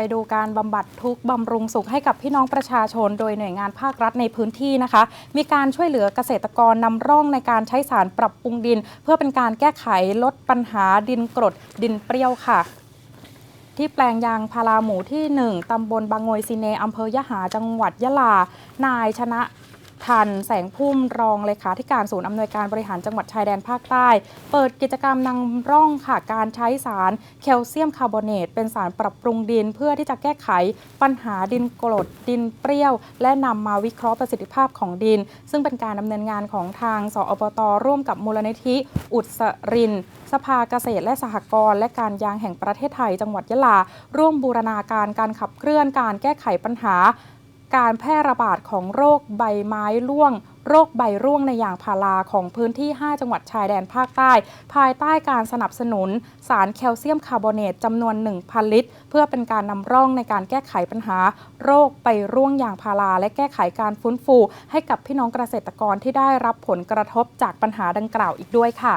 ไปดูการบำบัดทุกข์บำรุงสุขให้กับพี่น้องประชาชน โดยหน่วยงานภาครัฐในพื้นที่นะคะ มีการช่วยเหลือเกษตรกรนำร่องในการใช้สารปรับปรุงดิน เพื่อเป็นการแก้ไขลดปัญหาดินกรด ดินเปรี้ยวค่ะที่แปลงยางพาราหมูที่ 1 ตำบลบางงวยซีเนอำเภอยะหา จังหวัดยะลา นายชนะ ทัน แสงพุ่มรองเลขาธิการศูนย์อำนวยการบริหารจังหวัดชายแดนภาคใต้ เปิดกิจกรรมนำร่องค่ะการใช้สารแคลเซียมคาร์บอเนตเป็นสารปรับปรุงดิน เพื่อที่จะแก้ไขปัญหาดินกรดดินเปรี้ยว และนำมาวิเคราะห์ประสิทธิภาพของดิน ซึ่งเป็นการดำเนินงานของทางสอบตร่วมกับมูลนิธิอุตสรินสภาเกษตรและสหกรณ์และการยางแห่งประเทศไทย จังหวัดยะลา ร่วมบูรณาการการขับเคลื่อนการแก้ไขปัญหา การแพร่ระบาดของโรคใบไม้ร่วง โรคใบร่วงในยางพาราของพื้นที่ 5 จังหวัดชายแดนภาคใต้ ภายใต้การสนับสนุน สารแคลเซียมคาร์บอเนตจำนวน 1,000 ลิตร เพื่อเป็นการนำร่องในการแก้ไขปัญหา โรคใบร่วงยางพาราและแก้ไขการฟื้นฟู ให้กับพี่น้องเกษตรกรที่ได้รับผลกระทบจากปัญหาดังกล่าวอีกด้วยค่ะ